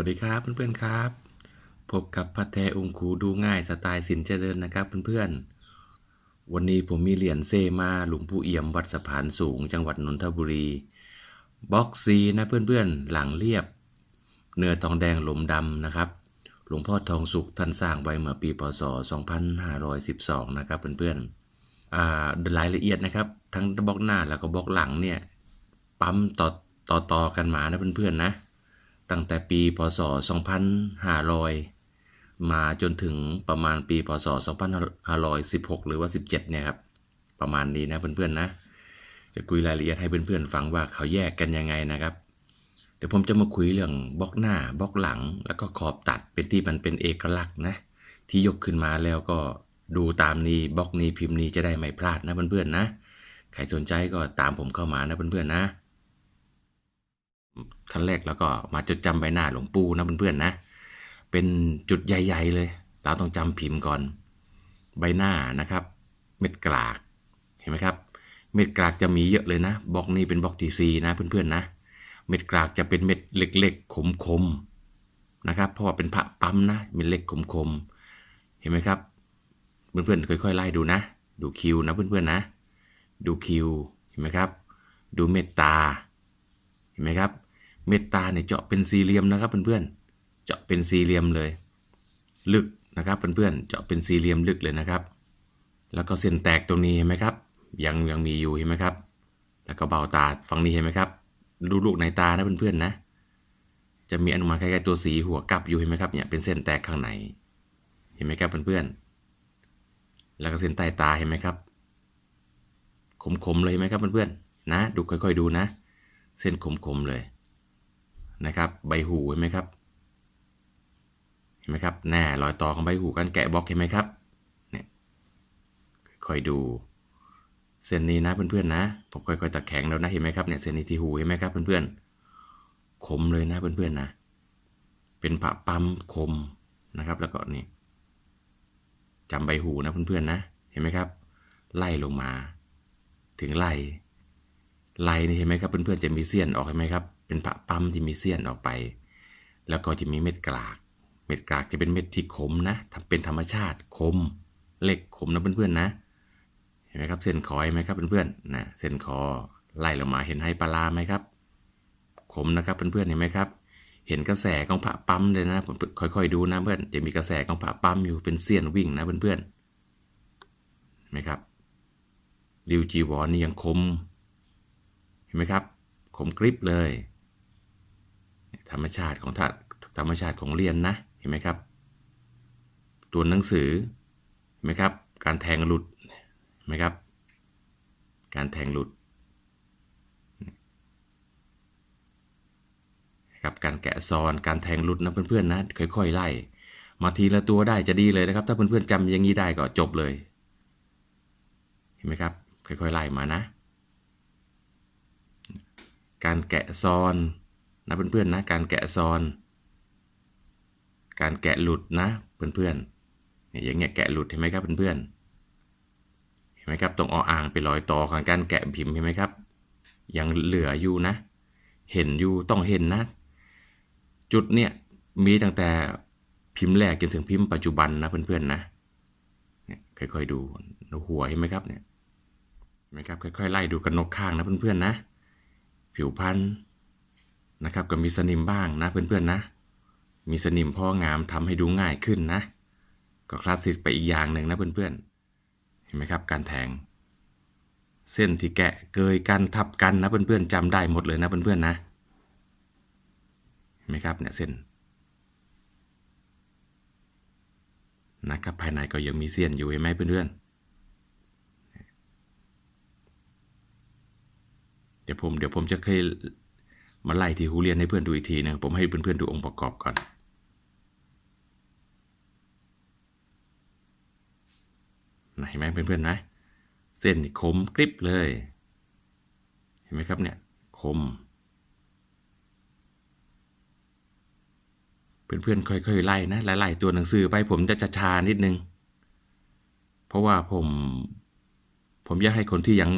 วัสดีครับเพื่อนๆครับ พบกับพัทแทองคูดูง่ายสไตล์สินเจริญนะครับเพื่อนๆ วันนี้ผมมีเหรียญเซมาหลวงปู่เอี่ยมวัดสะพานสูง จังหวัดนนทบุรีบ็อกซีนะเพื่อนๆ หลังเรียบ เนื้อทองแดงหลมดำนะครับ หลวงพ่อทองสุขท่านสร้างไว้เมื่อปีพศ 2512 นะครับเพื่อนๆอ่ารายละเอียดนะครับ ทั้งบล็อกหน้าแล้วก็บล็อกหลังเนี่ยปั๊มต่อต่อต่อกันมานะเพื่อนๆนะ ตั้งแต่ปีพศ 2500 มาจนถึงประมาณปีพศ 2516 หรือว่า 17 เนี่ยครับ ประมาณนี้นะเพื่อนๆนะ จะคุยรายละเอียดให้เพื่อนๆฟังว่าเขาแยกกันยังไงนะครับ เดี๋ยวผมจะมาคุยเรื่องบล็อกหน้าบล็อกหลัง แล้วก็ขอบตัดเป็นที่มันเป็นเอกลักษณ์นะ ที่ยกขึ้นมาแล้วก็ดูตามนี้บล็อกนี้พิมพ์นี้จะได้ไม่พลาดนะเพื่อนๆนะ ใครสนใจก็ตามผมเข้ามานะเพื่อนๆนะ ขั้นแรกแล้วก็มาจดจำใบหน้าหลวงปู่นะเพื่อนๆนะ เป็นจุดใหญ่ๆเลย เราต้องจำพิมพ์ก่อน ใบหน้านะครับ เม็ดกลาก เห็นไหมครับ เม็ดกลากจะมีเยอะเลยนะบล็อกนี้เป็นบล็อกทีซีนะเพื่อนๆนะ เม็ดกลากจะเป็นเม็ดเล็กๆคมๆนะครับ เพราะว่าเป็นพระปั๊มนะเม็ดเล็กคมๆ เห็นไหมครับ เพื่อนๆค่อยๆไล่ดูนะ ดูคิวนะเพื่อนๆนะ ดูคิว เห็นไหมครับ ดูเม็ดตา เห็นไหมครับ เม็ดตาเนี่ยเจาะเป็นสี่เหลี่ยมนะครับเพื่อนๆ เจาะเป็นสี่เหลี่ยมเลย ลึกนะครับเพื่อนๆ เจาะเป็นสี่เหลี่ยมลึกเลยนะครับ แล้วก็เส้นแตกตรงนี้เห็นไหมครับ ยังยังมีอยู่เห็นไหมครับ แล้วก็เบ้าตาฝั่งนี้เห็นไหมครับดูลูกในตานะเพื่อนๆนะ จะมีอนุมานคล้ายๆตัวสีหัวกลับอยู่เห็นไหมครับเนี่ยเป็นเส้นแตกข้างใน เห็นไหมครับเพื่อนๆ แล้วก็เส้นใต้ตาเห็นไหมครับคมๆเลยไหมครับเพื่อนๆนะ ดูค่อยๆดูนะ เส้นคมๆเลย นะครับใบหูเห็นไหมครับเห็นไหมครับแน่รอยต่อของใบหูกันแกะบล็อกเห็นไหมครับเนี่ยค่อยดูเส้นนี้นะเพื่อนๆนะผมค่อยๆตะแข็งแล้วนะเห็นไหมครับเนี่ยเส้นนี้ที่หูเห็นไหมครับเพื่อนๆคมเลยนะเพื่อนๆนะเป็นปะปั๊มคมนะครับ แล้วก็นี่จำใบหูนะเพื่อนๆนะเห็นไหมครับ ไล่ลงมา ถึงไล่ไล่นี่เห็นไหมครับเพื่อนๆจะมีเสี้ยนออกเห็นไหมครับ เป็นปะปั๊มที่มีเสี้ยนออกไป แล้วก็จะมีเม็ดกลาก เม็ดกลากจะเป็นเม็ดที่คมนะเป็นธรรมชาติคมเล็กคมนะเพื่อนๆนะ เห็นไหมครับเส้นคอเห็นไหมครับเพื่อนๆนะเส้นคอไล่ลงมาเห็นไฮปลาลาไหมครับคมนะครับเพื่อนๆเห็นไหมครับ เห็นกระแสของผ่าปั๊มเลยนะผมค่อยๆดูนะเพื่อนจะมีกระแสของผ่าปั๊มอยู่เป็นเสี้ยนวิ่งนะเพื่อนๆเห็นไหมครับริวจีวรนี่ยังคม เห็นไหมครับ คมกริบเลย ธรรมชาติของธาตุธรรมชาติของเรียนนะเห็นไหมครับ ตัวหนังสือเห็นไหมครับ การแทงหลุดเห็นไหมครับ การแทงหลุดครับการแกะซอนการแทงหลุดนะเพื่อนๆนะค่อยๆไล่มาทีละตัวได้จะดีเลยนะครับ ถ้าเพื่อนๆจำอย่างนี้ได้ก็จบเลย เห็นไหมครับ ค่อยๆไล่มานะ การแกะซอน นะเพื่อนๆนะการแกะซอน การแกะหลุดนะเพื่อนๆอย่างเงี้ยแกะหลุดเห็นไหมครับเพื่อนๆเห็นไหมครับตรงออ่างเป็นรอยต่อของการแกะพิมพ์เห็นไหมครับ ยังเหลืออยู่นะ เห็นอยู่ต้องเห็นนะ จุดเนี่ยมีตั้งแต่พิมพ์แรกจนถึงพิมพ์ปัจจุบันนะเพื่อนๆนะเนี่ยค่อยๆดูหัวเห็นไหมครับเนี่ยเห็นไหมครับค่อยๆไล่ดูกันนกข้างนะเพื่อนๆนะ ผิวพันธุ์ นะครับก็มีสนิมบ้างนะเพื่อนๆนะ มีสนิมพ่องามทำให้ดูง่ายขึ้นนะ ก็คลาสสิกไปอีกอย่างหนึ่งนะเพื่อนๆ เห็นไหมครับการแทง เส้นที่แกะเกยกันทับกันนะเพื่อนๆจำได้หมดเลยนะเพื่อนๆนะ เห็นไหมครับเนี่ยเส้นนะครับภายในก็ยังมีเสี้ยนอยู่เห็นไหมเพื่อนๆ เดี๋ยวผมเดี๋ยวผมจะเคย มาไล่ที่หูเรียนให้เพื่อนดูอีกทีนะผมให้เพื่อนๆดูองค์ประกอบก่อน เห็นไหมเพื่อนๆนะ เส้นคมกริบเลย เห็นไหมครับเนี่ยคม เพื่อนๆค่อยๆไล่นะไล่ๆตัวหนังสือไปผมจะชาๆนิดนึง เพราะว่าผมผมอยากให้คนที่ยัง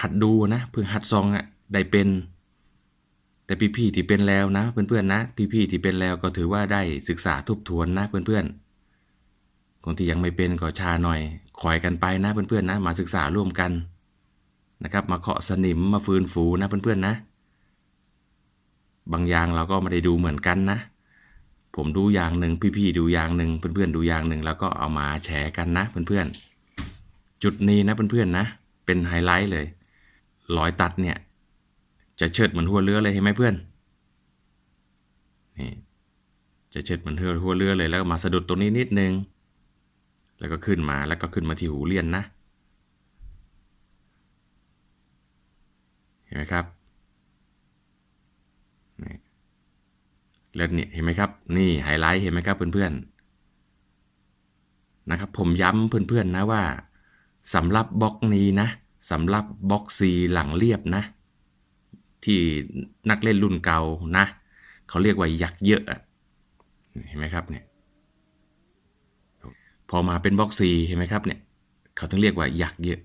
หัดดูนะเพิ่งหัดซองอะ่ะได้เป็น แต่พี่ๆที่เป็นแล้วนะเพื่อนๆนะ พี่ๆที่เป็นแล้วก็ถือว่าได้ศึกษาทบทวนนะเพื่อนๆ คนที่ยังไม่เป็นก็ชาหน่อยคอยกันไปนะเพื่อนๆนะ มาศึกษาร่วมกันนะครับมาเคาะสนิมมาฟื้นฟูนะเพื่อนๆนะ บางอย่างเราก็ไม่ได้ดูเหมือนกันนะ ผมดูอย่างหนึ่งพี่ๆดูอย่างหนึ่งเพื่อนๆดูอย่างหนึ่งแล้วก็เอามาแชร์กันนะเพื่อนๆจุดนี้นะเพื่อนๆนะ เป็นไฮไลท์เลยรอยตัดเนี่ย จะเชิดเหมือนหัวเรือเลยเห็นไหมเพื่อนนี่จะเชิดเหมือนหัวเรือเลยแล้วมาสะดุดตรงนี้นิดนึง แล้วก็ขึ้นมาแล้วก็ขึ้นมาที่หูเลียนนะ เห็นไหมครับนี่แล้วนี่ยเห็นไหมครับ นี่ไฮไลท์เห็นไหมครับเพื่อนๆนะครับ ผมย้ำเพื่อนๆนะว่าสำหรับบล็อกนี้นะสำหรับบล็อกซีหลังเรียบนะ ที่นักเล่นรุ่นเก่านะเขาเรียกว่ายักษ์เยอะเห็นไหมครับเนี่ยพอมาเป็นบล็อกซีเห็นไหมครับเนี่ยเขาถึงเรียกว่ายักษ์เยอะ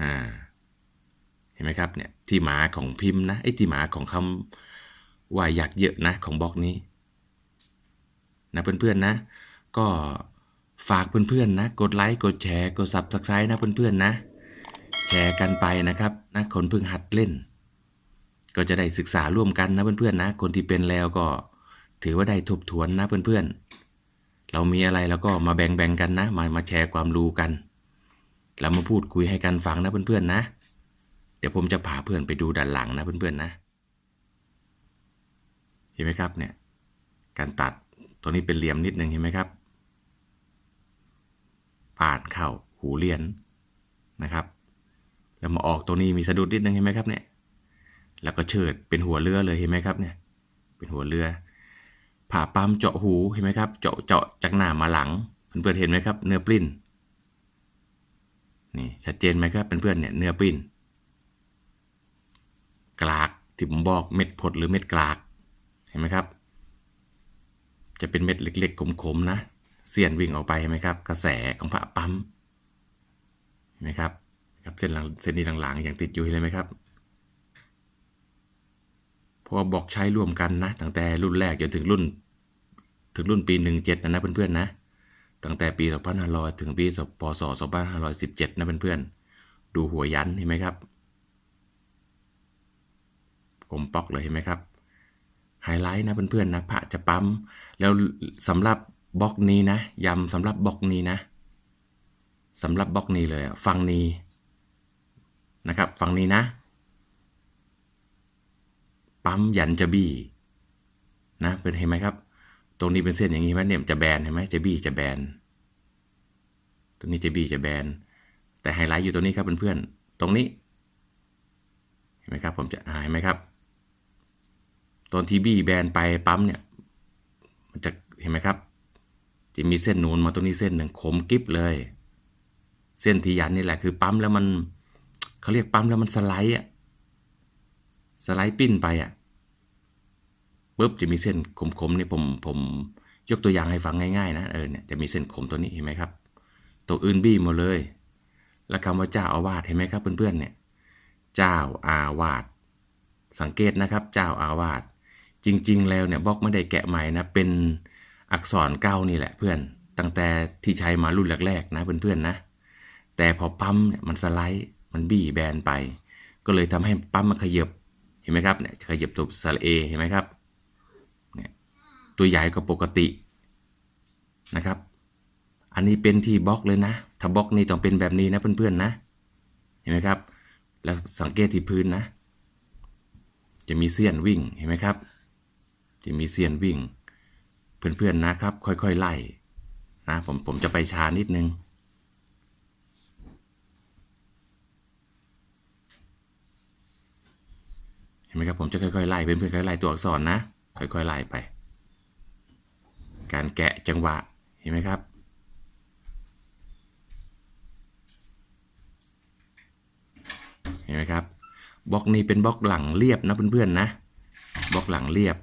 อ่าเห็นไหมครับเนี่ยที่หมาของพิมพ์นะไอ้ที่หมาของคำว่ายักษ์เยอะนะของบล็อกนี้นะเพื่อนๆนะ ก็ฝากเพื่อนๆนะ กดไลค์กดแชร์กด Subscribe นะเพื่อนๆนะ แชร์กันไปนะครับนะคนเพิ่งหัดเล่น ก็จะได้ศึกษาร่วมกันนะเพื่อนๆนะ คนที่เป็นแล้วก็ ถือว่าได้ทบทวนนะเพื่อนๆ เรามีอะไรแล้วก็มาแบ่งๆกันนะ มามาแชร์ความรู้กัน แล้วมาพูดคุยให้กันฟังนะเพื่อนๆนะ เดี๋ยวผมจะพาเพื่อนไปดูด้านหลังนะเพื่อนๆนะ เห็นไหมครับเนี่ย การตัดตัวนี้เป็นเหลี่ยมนิดนึงเห็นไหมครับ ผ่านเข้าหูเลียนนะครับ แล้วมาออกตัวนี้มีสะดุดนิดนึงเห็นไหมครับเนี่ย แล้วก็เชิดเป็นหัวเรือเลยเห็นไหมครับเนี่ย เป็นหัวเรือ ผ่าปั๊มเจาะหูเห็นไหมครับ เจาะเจาะจากหน้ามาหลัง เพื่อนๆเห็นไหมครับ เนื้อปลิ้น นี่ชัดเจนไหมครับเพื่อนๆเนี่ยเนื้อปลิ้น กลากที่ผมบอกเม็ดผดหรือเม็ดกลากเห็นไหมครับ จะเป็นเม็ดเล็กๆขมๆนะเสียนวิ่งออกไปเห็นไหมครับ กระแสของผ่าปั๊มเห็นไหมครับครับเส้นหลังเส้นนี้หลังๆอย่างติดอยู่เห็นไหมครับ ราะว่าบอกใช้ร่วมกันนะ ตั้งแต่รุ่นแรกจนถึงรุ่น ถึงรุ่นปี 17 นะนะเพื่อนๆนะ ตั้งแต่ปี 2500 ถึงปีพศ2517 นะเพื่อนๆ ดูหัวยันเห็นไหมครับกลมปอกเลยเห็นไหมครับ ไฮไลท์นะเพื่อนๆนะพระจะปั๊ม แล้วสำหรับบล็อกนี้นะยำสำหรับบล็อกนี้นะสำหรับบล็อกนี้เลยอะฝั่งนี้นะครับฝั่งนี้นะ ปั๊มยันจะบี้นะเป็นเห็นไหมครับ ตรงนี้เป็นเส้นอย่างนี้ไหมเนี่ยจะแบนเห็นไหมจะบี้จะแบนตรงนี้จะบี้จะแบนแต่ไฮไลท์อยู่ตรงนี้ครับเพื่อนๆตรงนี้เห็นไหมครับผมจะหายไหมครับตอนที่บี้แบนไปปั๊มเนี่ยมันจะเห็นไหมครับ จะมีเส้นนูนมาตรงนี้เส้นหนึ่งขมกริบเลย เส้นที่ยันนี่แหละคือปั๊มแล้วมันเขาเรียกปั๊มแล้วมันสไลด์อะสไลด์ปิ้นไปอะ ปุ๊บจะมีเส้นขมๆนี่ผมผมยกตัวอย่างให้ฟังง่ายๆนะเออเนี่ยจะมีเส้นขมตัวนี้เห็นไหมครับ ตัวอื่นบี้หมดเลย แล้วคำว่าเจ้าอาวาสเห็นไหมครับเพื่อนๆเนี่ยเจ้าอาวาสสังเกตนะครับเจ้าอาวาสจริง ๆ แล้วเนี่ยบล็อกไม่ได้แกะใหม่นะเป็นอักษรเก้านี่แหละเพื่อน ตั้งแต่ที่ใช้มารุ่นแรกๆนะเพื่อนๆนะ แต่พอปั๊มเนี่ยมันสไลด์มันบี้แบนไป ก็เลยทำให้ปั๊มมันขยบเห็นไหมครับเนี่ยขยบตัวสระเอเห็นไหมครับ ตัวใหญ่กว่าปกตินะครับ อันนี้เป็นที่บล็อกเลยนะ ถ้าบล็อกนี้ต้องเป็นแบบนี้นะเพื่อนๆนะ เห็นไหมครับ แล้วสังเกตที่พื้นนะ จะมีเสี้ยนวิ่งเห็นไหมครับ จะมีเสี้ยนวิ่ง เพื่อนๆนะครับ ค่อยๆไล่นะผมผมจะไปช้านิดนึงเห็นไหมครับผมจะค่อยๆไล่เพื่อนๆค่อยๆไล่ตัวอักษรนะ ค่อยๆไล่ไป การแกะจังหวะเห็นไหมครับ เห็นไหมครับบล็อกนี้เป็นบล็อกหลังเรียบนะเพื่อนๆนะบล็อกหลังเรียบ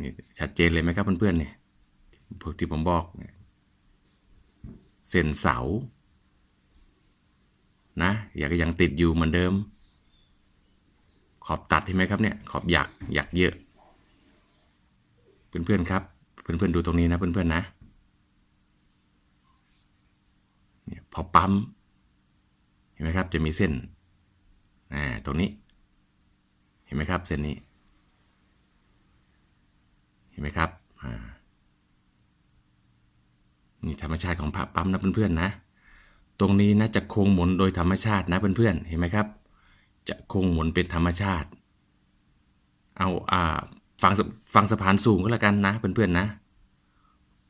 นี่ชัดเจนเลยไหมครับเพื่อนๆเนี่ยพวกที่ผมบอกเนี่ยเส้นเสานะยังยังติดอยู่เหมือนเดิม ขอบตัดเห็นไหมครับเนี่ยขอบหยักหยักเยอะ เพื่อนๆครับ เพื่อนๆดูตรงนี้นะเพื่อนๆนะเนี่ยพอปั๊มเห็นไหมครับจะมีเส้นอ่าตรงนี้ เห็นไหมครับเส้นนี้ เห็นไหมครับอ่านี่ธรรมชาติของพระปั๊มนะเพื่อนๆนะ ตรงนี้นะจะโค้งหมุนโดยธรรมชาตินะเพื่อนๆเห็นไหมครับ จะโค้งหมุนเป็นธรรมชาติ เอาอ่า ฟังฟังสะพานสูงก็แล้วกันนะเพื่อนๆนะ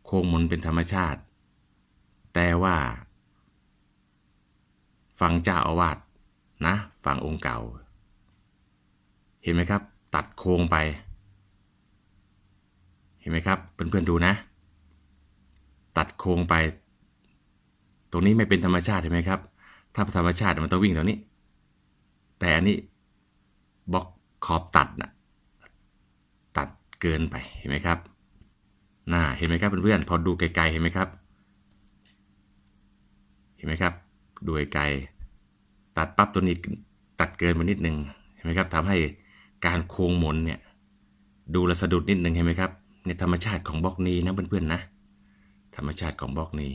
โค้งมนเป็นธรรมชาติ แต่ว่าฟังเจ้าอาวาสนะฟังองค์เก่า เห็นไหมครับ ตัดโค้งไป เห็นไหมครับเพื่อนๆดูนะ ตัดโค้งไป ตรงนี้ไม่เป็นธรรมชาติเห็นไหมครับ ถ้าธรรมชาติมันต้องวิ่งตรงนี้ แต่อันนี้บล็อกขอบตัดนะ เกินไปเห็นไหมครับน่าเห็นไหมครับเพื่อนๆพอดูไกลๆเห็นไหมครับ เห็นไหมครับ ดูไกลตัดปั๊บตัวนี้ตัดเกินมานิดนึงเห็นไหมครับทำให้การโค้งหมุนเนี่ยดูแลวสะดุดนิดนึงเห็นไหมครับในธรรมชาติของบล็อกนี้นะเพื่อนๆนะ ธรรมชาติของบล็อกนี้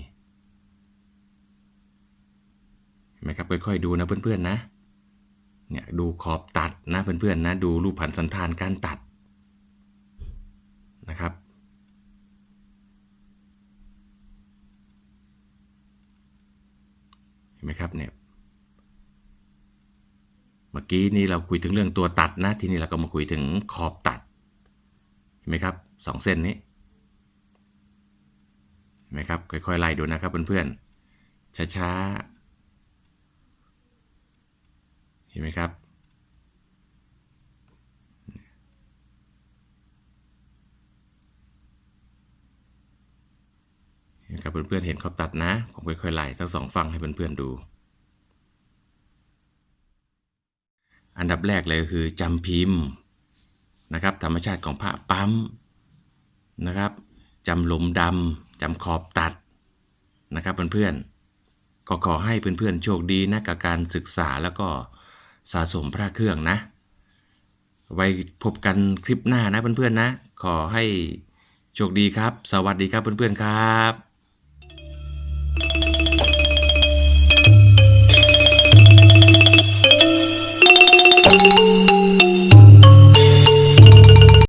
เห็นไหมครับค่อยๆดูนะเพื่อนๆนะเนี่ยดูขอบตัดนะเพื่อนๆนะ ดูรูปผันสันธานการตัด นะครับ เห็นไหมครับเนี่ย เมื่อกี้นี้เราคุยถึงเรื่องตัวตัดนะ ทีนี้เราก็มาคุยถึงขอบตัด เห็นไหมครับสองเส้นนี้ เห็นไหมครับ ค่อยๆไล่ดูนะครับเพื่อนๆ ช้าๆ เห็นไหมครับ เห็น ครับเพื่อนๆเห็นขอบตัดนะ ผมค่อยๆไล่ทั้งสองฝั่งให้เพื่อนๆดู อันดับแรกเลยคือจำพิมพ์นะครับ ธรรมชาติของพระปั๊มนะครับจำหลุมดำจำขอบตัดนะครับเพื่อนๆก็ขอให้เพื่อนๆโชคดีนะกับการศึกษาแล้วก็สะสมพระเครื่องนะ ไว้พบกันคลิปหน้านะเพื่อนๆนะ ขอให้โชคดีครับ สวัสดีครับเพื่อนๆครับ